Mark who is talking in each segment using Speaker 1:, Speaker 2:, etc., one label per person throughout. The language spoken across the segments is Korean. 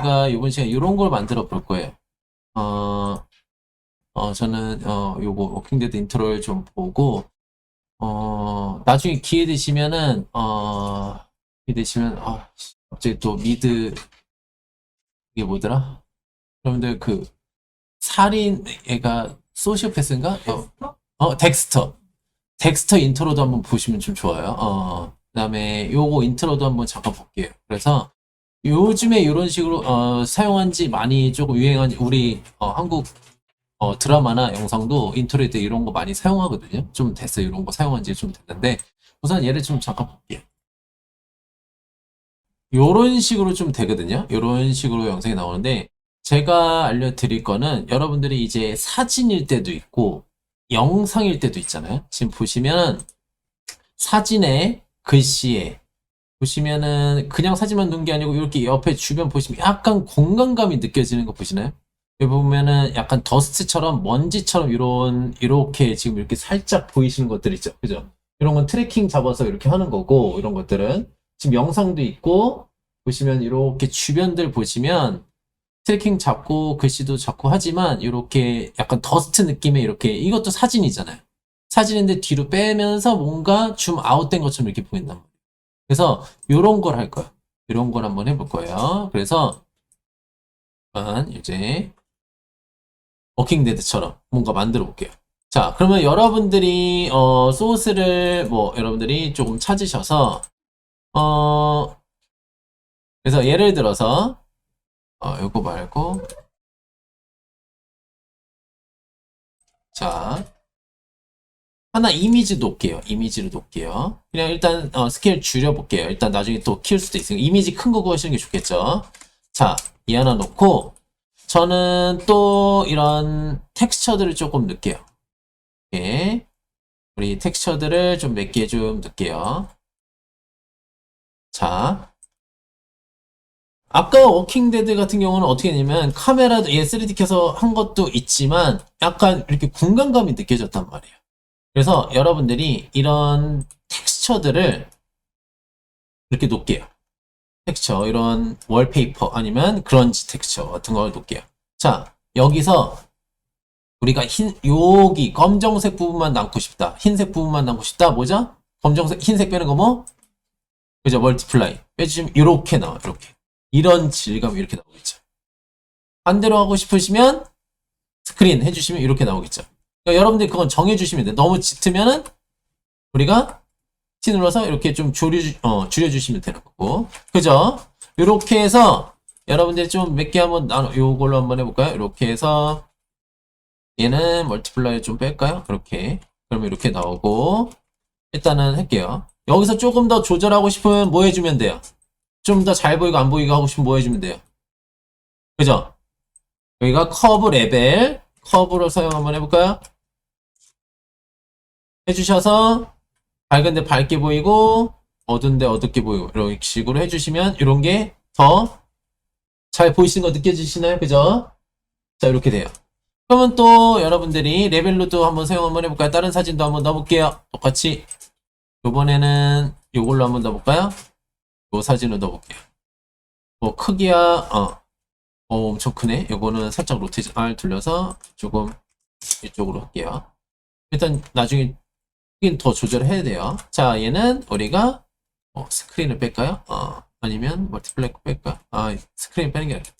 Speaker 1: 우리가 이번 시간에 이런 걸 만들어 볼 거예요. 어, 어, 저는, 어, 요거, 워킹데드 인트로를 좀 보고, 어, 나중에 기회 되시면은, 어, 기회 되시면, 아, 씨, 갑자기 또 미드, 이게 뭐더라? 여러분들 그, 살인, 애가 소시오패스인가? 어, 어, 덱스터. 덱스터 인트로도 한번 보시면 좀 좋아요. 어, 그 다음에 요거 인트로도 한번 잠깐 볼게요. 그래서 요즘에 이런 식으로 어, 사용한 지 많이 조금 유행한 우리 어, 한국 어, 드라마나 영상도 인트로에 때 이런 거 많이 사용하거든요. 좀 됐어요. 이런 거 사용한 지 좀 됐는데 우선 얘를 좀 잠깐 볼게요. 요런 식으로 좀 되거든요. 요런 식으로 영상이 나오는데 제가 알려드릴 거는 여러분들이 이제 사진일 때도 있고 영상일 때도 있잖아요. 지금 보시면 사진에 글씨에 보시면은 그냥 사진만 넣은 게 아니고 이렇게 옆에 주변 보시면 약간 공간감이 느껴지는 거 보시나요? 여기 보면은 약간 더스트처럼 먼지처럼 이런 이렇게 지금 이렇게 살짝 보이시는 것들 있죠. 그죠? 이런 건 트래킹 잡아서 이렇게 하는 거고 이런 것들은 지금 영상도 있고 보시면 이렇게 주변들 보시면 트래킹 잡고 글씨도 잡고 하지만 이렇게 약간 더스트 느낌의 이렇게 이것도 사진이잖아요. 사진인데 뒤로 빼면서 뭔가 줌 아웃된 것처럼 이렇게 보인단 말이에요. 그래서 이런 걸 할 거야. 이런 걸 한번 해볼 거예요. 그래서 이제 워킹데드처럼 뭔가 만들어 볼게요. 자, 그러면 여러분들이 어, 소스를 뭐 여러분들이 조금 찾으셔서 어 그래서 예를 들어서 어 요거 말고 자 하나 이미지 놓을게요. 이미지를 놓을게요. 그냥 일단 어, 스케일 줄여볼게요. 일단 나중에 또 키울 수도 있으니까 이미지 큰 거 구하시는 게 좋겠죠. 자, 이 하나 놓고 저는 또 이런 텍스처들을 조금 넣을게요. 이렇게 우리 텍스처들을 좀 몇 개 좀 넣을게요. 자, 아까 워킹데드 같은 경우는 어떻게 했냐면 카메라도 얘 3D 켜서 한 것도 있지만 약간 이렇게 공간감이 느껴졌단 말이에요. 그래서 여러분들이 이런 텍스처들을 이렇게 놓을게요. 텍스처, 이런 월페이퍼 아니면 그런지 텍스처 같은 걸 놓을게요. 자, 여기서 우리가 흰, 여기 검정색 부분만 남고 싶다. 흰색 부분만 남고 싶다. 뭐죠? 검정색, 흰색 빼는 거 뭐? 그죠? 멀티플라이. 빼주시면 이렇게 나와, 이렇게. 이런 질감이 이렇게 나오겠죠. 반대로 하고 싶으시면 스크린 해주시면 이렇게 나오겠죠. 그러니까 여러분들이 그건 정해주시면 돼요. 너무 짙으면은 우리가 T 눌러서 이렇게 좀 줄여, 어, 줄여주시면 되는 거고. 그죠? 이렇게 해서 여러분들이 좀 몇 개 한번 나눠, 요걸로 한번 해볼까요? 이렇게 해서 얘는 멀티플라이 좀 뺄까요? 이렇게. 그러면 이렇게 나오고 일단은 할게요. 여기서 조금 더 조절하고 싶으면 뭐 해주면 돼요? 좀 더 잘 보이고 안 보이고 하고 싶으면 뭐 해주면 돼요? 그죠? 여기가 커브 레벨 커브로 사용 한번 해볼까요? 해주셔서 밝은데 밝게 보이고 어두운데 어둡게 보이고 이런 식으로 해주시면 이런 게 더 잘 보이시는 거 느껴지시나요? 그죠? 자 이렇게 돼요. 그러면 또 여러분들이 레벨로도 한번 사용 한번 해볼까요? 다른 사진도 한번 넣어볼게요. 똑같이 이번에는 이걸로 한번 넣어볼까요? 이 사진을 넣어볼게요. 뭐 크기야 어, 어 엄청 크네. 이거는 살짝 로테이션 R 돌려서 조금 이쪽으로 할게요. 일단 나중에 크기는 더 조절해야 돼요. 자 얘는 우리가 어, 스크린을 뺄까요? 어, 아니면 멀티플레이 뺄까요? 아 스크린 빼는 게 낫겠다.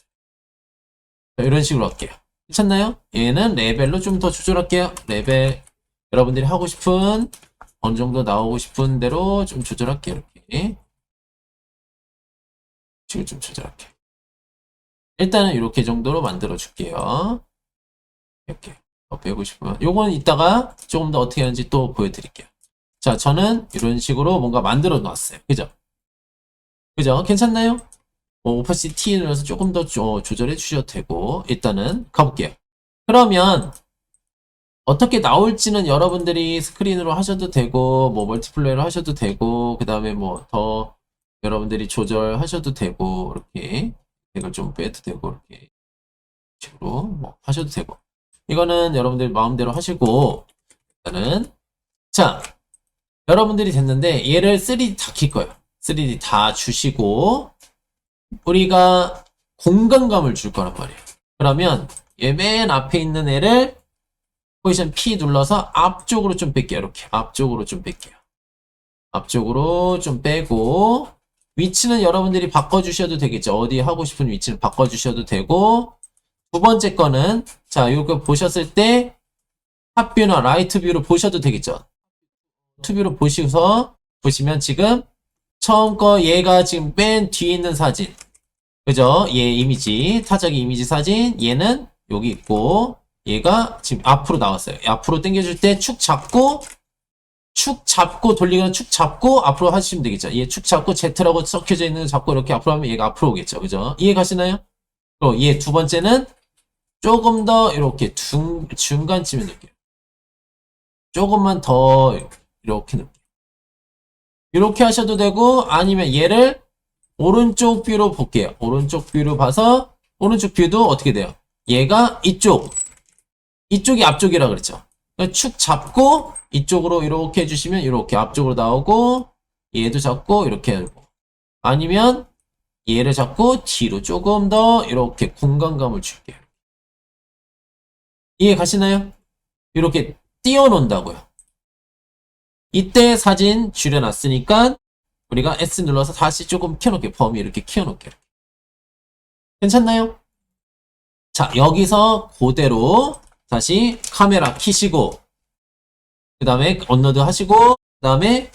Speaker 1: 자, 이런 식으로 할게요. 괜찮나요? 얘는 레벨로 좀 더 조절할게요. 레벨 여러분들이 하고 싶은 어느 정도 나오고 싶은 대로 좀 조절할게요. 이렇게 지금 좀 조절할게요. 일단은 이렇게 정도로 만들어 줄게요. 이렇게 더 빼고 싶으면 요건 이따가 조금 더 어떻게 하는지 또 보여드릴게요. 자, 저는 이런 식으로 뭔가 만들어 놨어요. 그죠? 그죠? 괜찮나요? 뭐 오퍼시티 눌러서 조금 더 조, 조절해 주셔도 되고 일단은 가볼게요. 그러면 어떻게 나올지는 여러분들이 스크린으로 하셔도 되고 뭐 멀티플레이로 하셔도 되고 그 다음에 뭐 더 여러분들이 조절하셔도 되고 이렇게 이걸 좀 빼도 되고 이렇게 식으로 뭐 하셔도 되고 이거는 여러분들 마음대로 하시고 일단은 자 여러분들이 됐는데 얘를 3D 다 킬 거예요 3D 다 주시고 우리가 공간감을 줄 거란 말이에요. 그러면 얘 맨 앞에 있는 애를 포지션 P 눌러서 앞쪽으로 좀 뺄게요. 이렇게 앞쪽으로 좀 뺄게요. 앞쪽으로 좀 빼고 위치는 여러분들이 바꿔주셔도 되겠죠. 어디 하고 싶은 위치는 바꿔주셔도 되고 두 번째 거는 자 이거 보셨을 때 탑뷰나 라이트 뷰로 보셔도 되겠죠. 투뷰로 보시고서 보시면 지금 처음 거 얘가 지금 맨 뒤에 있는 사진 그죠? 얘 이미지 타자기 이미지 사진 얘는 여기 있고 얘가 지금 앞으로 나왔어요. 앞으로 당겨줄 때 축 잡고 축 잡고 돌리거나 축 잡고 앞으로 하시면 되겠죠. 얘 축 잡고 Z라고 썩혀져 있는 거 잡고 이렇게 앞으로 하면 얘가 앞으로 오겠죠. 그죠? 이해 가시나요? 그리고 얘 두 번째는 조금 더 이렇게 중, 중간쯤에 넣을게요. 조금만 더 이렇게 넣을게요. 이렇게 하셔도 되고 아니면 얘를 오른쪽 뷰로 볼게요. 오른쪽 뷰로 봐서 오른쪽 뷰도 어떻게 돼요? 얘가 이쪽 이쪽이 앞쪽이라 그랬죠. 축 잡고 이쪽으로 이렇게 해주시면 이렇게 앞쪽으로 나오고 얘도 잡고 이렇게 하고 아니면 얘를 잡고 뒤로 조금 더 이렇게 공간감을 줄게요. 이해 가시나요? 이렇게 띄워 놓는다고요. 이때 사진 줄여놨으니까 우리가 S 눌러서 다시 조금 키워놓을게요. 범위 이렇게 키워놓을게요. 괜찮나요? 자, 여기서 그대로 다시 카메라 키시고 그 다음에 업로드 하시고 그 다음에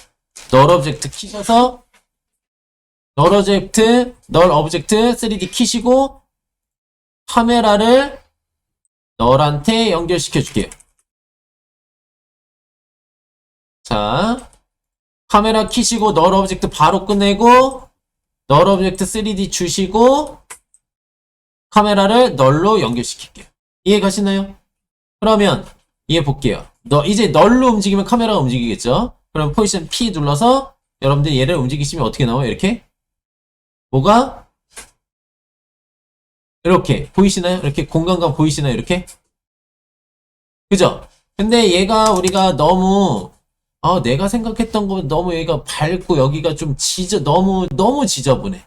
Speaker 1: 널 오브젝트 키셔서 널 오브젝트 널 오브젝트 3D 키시고 카메라를 널한테 연결시켜 줄게요. 자, 카메라 키시고 널 오브젝트 바로 끝내고 널 오브젝트 3D 주시고 카메라를 널로 연결시킬게요. 이해 가시나요? 그러면 이해 볼게요. 너 이제 널로 움직이면 카메라가 움직이겠죠? 그럼 포지션 P 눌러서 여러분들 얘를 움직이시면 어떻게 나와요? 이렇게 뭐가 이렇게 보이시나요? 이렇게 공간감 보이시나요? 이렇게 그죠? 근데 얘가 우리가 너무 아, 내가 생각했던 거 너무 여기가 밝고 여기가 좀 지저, 너무, 너무 지저분해.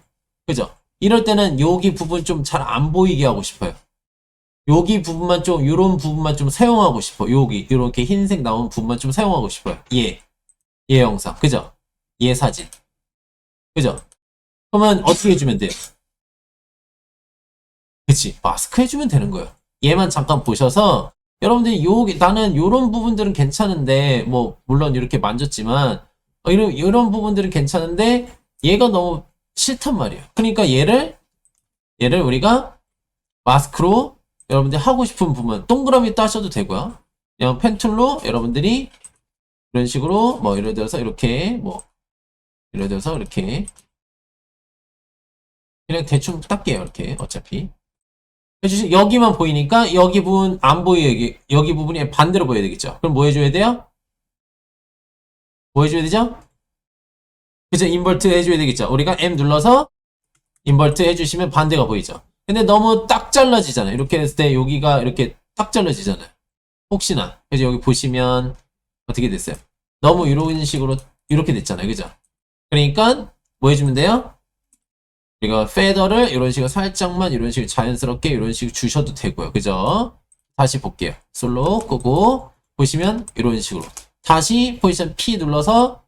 Speaker 1: 그죠? 이럴 때는 여기 부분 좀 잘 안 보이게 하고 싶어요. 여기 부분만 좀, 요런 부분만 좀 사용하고 싶어. 여기, 이렇게 흰색 나온 부분만 좀 사용하고 싶어요. 얘. 얘 영상. 그죠? 얘 사진. 그죠? 그러면 어떻게 해주면 돼요? 그치? 마스크 해주면 되는 거예요. 얘만 잠깐 보셔서 여러분들이 요 나는 요런 부분들은 괜찮은데 뭐 물론 이렇게 만졌지만 어, 이런 이런 부분들은 괜찮은데 얘가 너무 싫단 말이에요. 그러니까 얘를 얘를 우리가 마스크로 여러분들이 하고 싶은 부분 동그라미 따셔도 되고요. 그냥 펜 툴로 여러분들이 이런 식으로 뭐 예를 들어서 이렇게 뭐 예를 들어서 이렇게 그냥 대충 닦게요. 이렇게 어차피 여기만 보이니까 여기 부분 안 보여요. 여기, 부분이 반대로 보여야 되겠죠. 그럼 뭐 해줘야 돼요? 뭐 해줘야 되죠? 그죠? 인버트 해줘야 되겠죠. 우리가 M 눌러서 인버트 해주시면 반대가 보이죠. 근데 너무 딱 잘라지잖아요. 이렇게 했을 때 여기가 이렇게 딱 잘라지잖아요. 혹시나. 그래서 여기 보시면 어떻게 됐어요? 너무 이런 식으로 이렇게 됐잖아요. 그죠? 그러니까 뭐 해주면 돼요? 우리가 페더를 이런 식으로 살짝만 이런 식으로 자연스럽게 이런 식으로 주셔도 되고요. 그죠? 다시 볼게요. 솔로 끄고 보시면 이런 식으로 다시 포지션 P 눌러서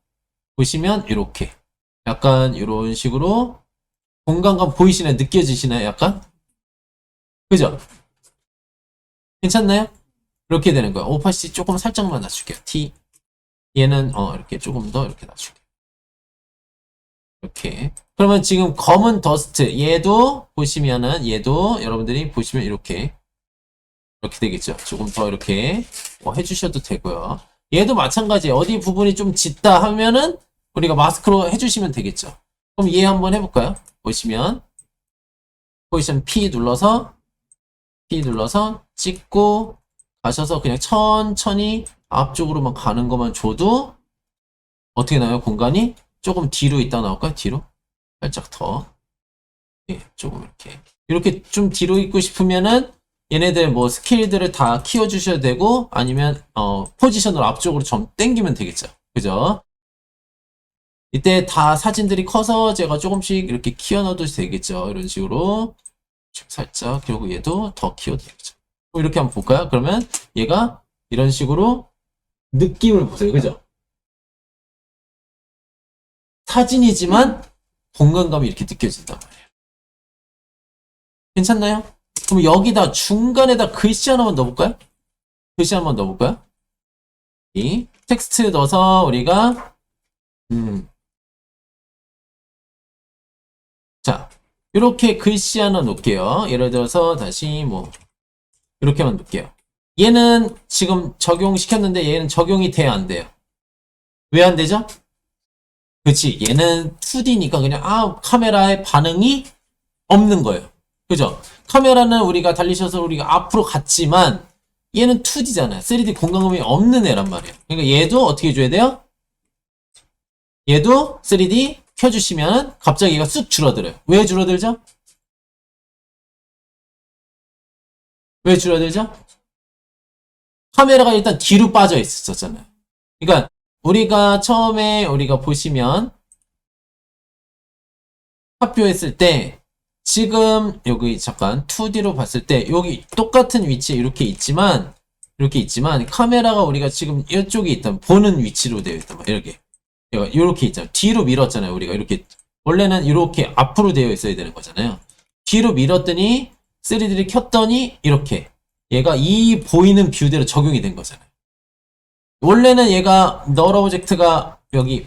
Speaker 1: 보시면 이렇게 약간 이런 식으로 공간감 보이시나요? 느껴지시나요? 약간? 그죠? 괜찮나요? 이렇게 되는 거예요. 오파시 조금 살짝만 낮출게요. T 얘는 어 이렇게 조금 더 이렇게 낮출게요. 이렇게 그러면 지금 검은 더스트 얘도 보시면은 얘도 여러분들이 보시면 이렇게 이렇게 되겠죠. 조금 더 이렇게 뭐 해주셔도 되고요. 얘도 마찬가지 어디 부분이 좀 짙다 하면은 우리가 마스크로 해주시면 되겠죠. 그럼 얘 한번 해볼까요? 보시면 포지션 P 눌러서 P 눌러서 찍고 가셔서 그냥 천천히 앞쪽으로만 가는 것만 줘도 어떻게 나요? 공간이 조금 뒤로 있다 나올까요? 뒤로? 살짝 더. 예, 조금 이렇게. 이렇게 좀 뒤로 있고 싶으면은 얘네들 뭐 스킬들을 다 키워주셔야 되고 아니면 어 포지션을 앞쪽으로 좀 당기면 되겠죠. 그죠? 이때 다 사진들이 커서 제가 조금씩 이렇게 키워 넣어도 되겠죠. 이런 식으로. 살짝 그리고 얘도 더. 그럼 이렇게 한번 볼까요? 그러면 얘가 이런 식으로 느낌을 보세요. 그죠? 사진이지만 공간감이 이렇게 느껴진단 말이에요. 괜찮나요? 그럼 여기다 중간에다 글씨 하나만 넣어볼까요? 글씨 하나만 넣어볼까요? 이 텍스트 넣어서 우리가 음. 자, 이렇게 글씨 하나 놓을게요. 예를 들어서 다시 뭐 이렇게만 놓을게요. 얘는 지금 적용시켰는데 얘는 적용이 돼야 안 돼요. 왜 안 되죠? 그치 얘는 2D니까 그냥 아 카메라의 반응이 없는 거예요. 그죠? 카메라는 우리가 달리셔서 우리가 앞으로 갔지만 얘는 2D잖아요. 3D 공간감이 없는 애란 말이에요. 그러니까 얘도 어떻게 해줘야 돼요? 얘도 3D 켜주시면 갑자기 얘가 쑥 줄어들어요. 왜 줄어들죠? 왜 줄어들죠? 카메라가 일단 뒤로 빠져 있었잖아요. 그러니까 우리가 처음에 우리가 보시면発表했을 때 지금 여기 잠깐 2D로 봤을 때 여기 똑같은 위치에 이렇게 있지만 이렇게 있지만 카메라가 우리가 지금 이쪽에 있던 보는 위치로 되어 있단 말이에요. 이렇게 이렇게 있잖아요. 뒤로 밀었잖아요. 우리가 이렇게 원래는 이렇게 앞으로 되어 있어야 되는 거잖아요. 뒤로 밀었더니 3D를 켰더니 이렇게 얘가 이 보이는 뷰대로 적용이 된 거잖아요. 원래는 얘가 널 오브젝트가 여기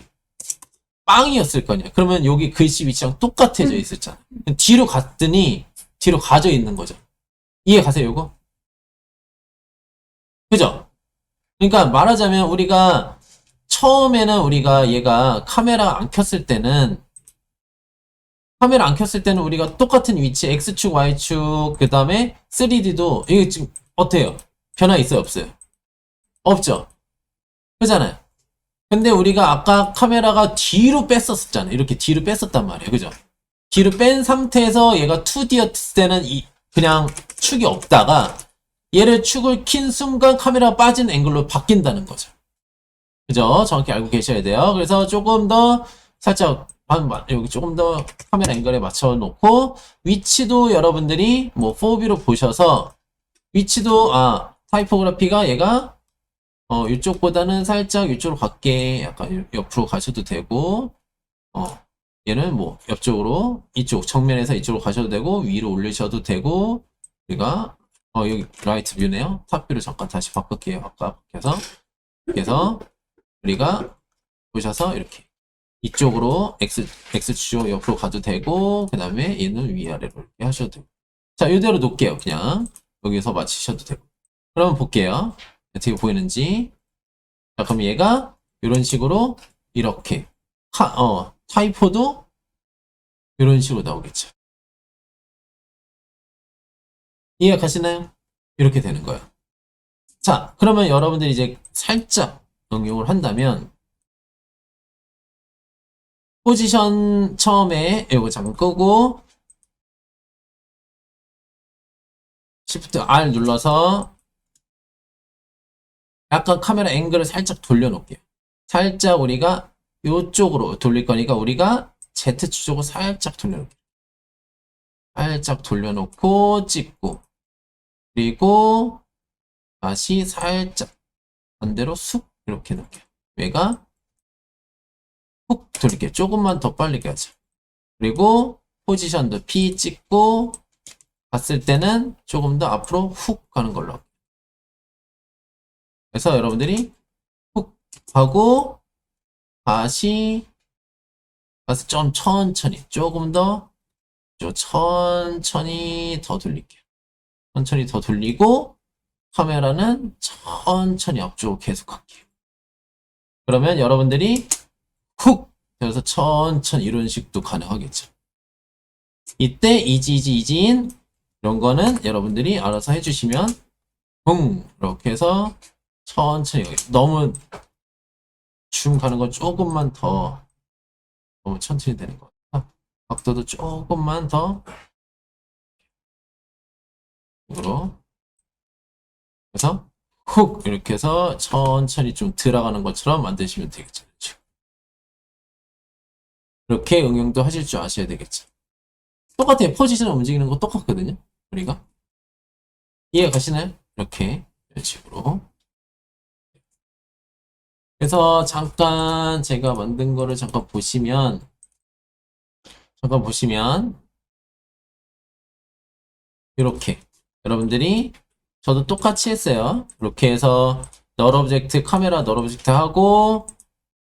Speaker 1: 빵이었을 거냐. 그러면 여기 글씨 위치랑 똑같아져 있었잖아. 뒤로 갔더니 뒤로 가져 있는 거죠. 이해 가세요, 이거? 그죠? 그러니까 말하자면 우리가 처음에는 우리가 얘가 카메라 안 켰을 때는 카메라 안 켰을 때는 우리가 똑같은 위치 X축, Y축, 그 다음에 3D도 이게 지금 어때요? 변화 있어요, 없어요? 없죠? 그잖아요. 근데 우리가 아까 카메라가 뒤로 뺐었잖아요. 이렇게 뒤로 뺐었단 말이에요. 그죠? 뒤로 뺀 상태에서 얘가 2D였을 때는 이 그냥 축이 없다가 얘를 축을 킨 순간 카메라가 빠진 앵글로 바뀐다는 거죠. 그죠? 정확히 알고 계셔야 돼요. 그래서 조금 더 살짝 한- 여기 조금 더 카메라 앵글에 맞춰 놓고 위치도 여러분들이 뭐 4B로 보셔서 위치도 아 타이포그래피가 얘가 어 이쪽보다는 살짝 이쪽으로 갈게 약간 옆으로 가셔도 되고 어 얘는 뭐 옆쪽으로 이쪽 정면에서 이쪽으로 가셔도 되고 위로 올리셔도 되고 우리가 어 여기 라이트 뷰네요 탑 뷰를 잠깐 다시 바꿀게요 아까 그래서 그래서 우리가 보셔서 이렇게 이쪽으로 X, X축 옆으로 가도 되고, 그 다음에 얘는 위아래로 이렇게 하셔도 되고. 자, 이대로 놓을게요. 그냥. 여기서 맞추셔도 되고. 그러면 볼게요. 어떻게 보이는지. 자, 그럼 얘가 이런 식으로 이렇게. 카, 어, 타이포도 이런 식으로 나오겠죠. 이해 가시나요? 이렇게 되는 거예요. 자, 그러면 여러분들이 이제 살짝 응용을 한다면, 포지션 처음에 이거 잠깐 끄고 Shift R 눌러서 약간 카메라 앵글을 살짝 돌려놓을게요. 살짝 우리가 이쪽으로 돌릴 거니까 우리가 Z축으로 살짝 돌려놓을게요. 살짝 돌려놓고 찍고 그리고 다시 살짝 반대로 쑥 이렇게 놓을게요. 얘가 훅 돌릴게요. 조금만 더 빨리 가죠. 그리고 포지션도 P 찍고 봤을 때는 조금 더 앞으로 훅 가는 걸로. 그래서 여러분들이 훅 하고 다시 가서 좀 천천히 조금 더 천천히 더 돌릴게요. 천천히 더 돌리고 카메라는 천천히 앞쪽으로 계속 갈게요. 그러면 여러분들이 훅 그래서 천천히 이런 식도 가능하겠죠. 이때 이지 이지 이지인 이런 거는 여러분들이 알아서 해주시면 붕 이렇게 해서 천천히 너무 줌 가는 건 조금만 더 너무 천천히 되는 것 같아. 각도도 조금만 더 으로 그래서 훅 이렇게 해서 천천히 좀 들어가는 것처럼 만드시면 되겠죠. 그렇게 응용도 하실 줄 아셔야 되겠죠. 똑같아요. 포지션 움직이는 거 똑같거든요. 우리가. 이해 가시나요? 이렇게. 이런 식으로. 그래서 잠깐 제가 만든 거를 잠깐 보시면, 잠깐 보시면, 이렇게. 여러분들이, 저도 똑같이 했어요. 이렇게 해서, 널 오브젝트, 카메라 널 오브젝트 하고,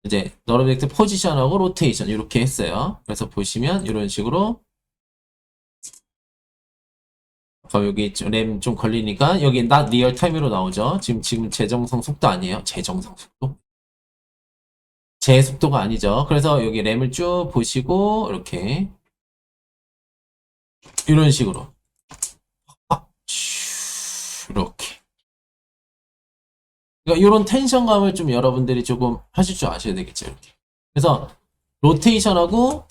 Speaker 1: 이제 널 오브젝트 포지션하고 로테이션 이렇게 했어요. 그래서 보시면 이런 식으로 아까 여기 램 좀 걸리니까 여기 not 리얼 타임으로 나오죠. 지금 지금 제정상 속도 아니에요. 제정상 속도. 제 속도가 아니죠. 그래서 여기 램을 쭉 보시고 이렇게 이런 식으로 이렇게 그러니까 이런 텐션감을 좀 여러분들이 조금 하실 줄 아셔야 되겠죠. 이렇게. 그래서 로테이션하고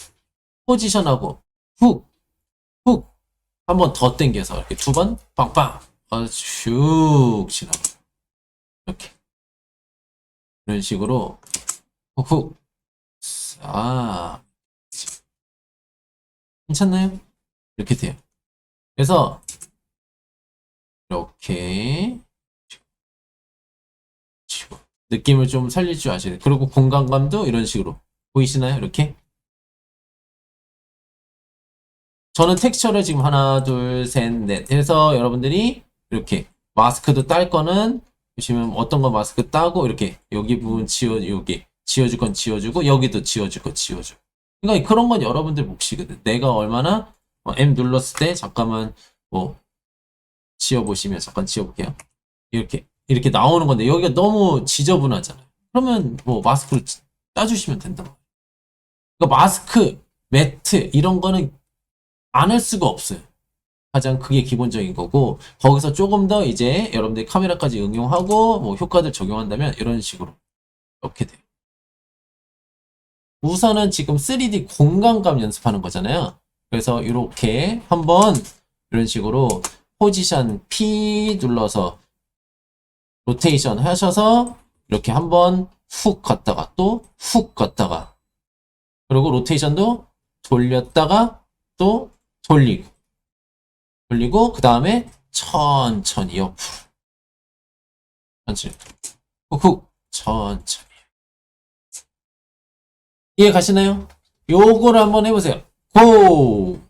Speaker 1: 포지션하고 훅, 훅 한 번 더 당겨서 이렇게 두 번 빵빵 어, 슉 지나가 이렇게 이런 식으로 훅, 아 괜찮나요? 이렇게 돼요. 그래서 이렇게 느낌을 좀 살릴 줄 돼요. 그리고 공간감도 이런 식으로 보이시나요? 이렇게 저는 텍스처를 지금 하나, 둘, 셋, 넷 해서 여러분들이 이렇게 마스크도 딸 거는 보시면 어떤 거 마스크 따고 이렇게 여기 부분 지워 여기 지워줄 건 지워주고 여기도 지워줄 거 지워주고 그러니까 그런 건 여러분들 몫이거든. 내가 얼마나 어, M 눌렀을 때 잠깐만 뭐 지워보시면 잠깐 지워볼게요. 이렇게 이렇게 나오는 건데 여기가 너무 지저분하잖아요. 그러면 뭐 마스크를 따주시면 된다. 그러니까 마스크, 매트 이런 거는 안 할 수가 없어요. 가장 그게 기본적인 거고 거기서 조금 더 이제 여러분들이 카메라까지 응용하고 뭐 효과들 적용한다면 이런 식으로 이렇게 돼요. 우선은 지금 3D 공간감 연습하는 거잖아요. 그래서 이렇게 한번 이런 식으로 포지션 P 눌러서 로테이션 하셔서 이렇게 한번 훅 갔다가 또 훅 갔다가 그리고 로테이션도 돌렸다가 또 돌리고 돌리고 그 다음에 천천히 옆으로 천천히 훅훅 천천히 이해 가시나요? 요거를 한번 해보세요. 고!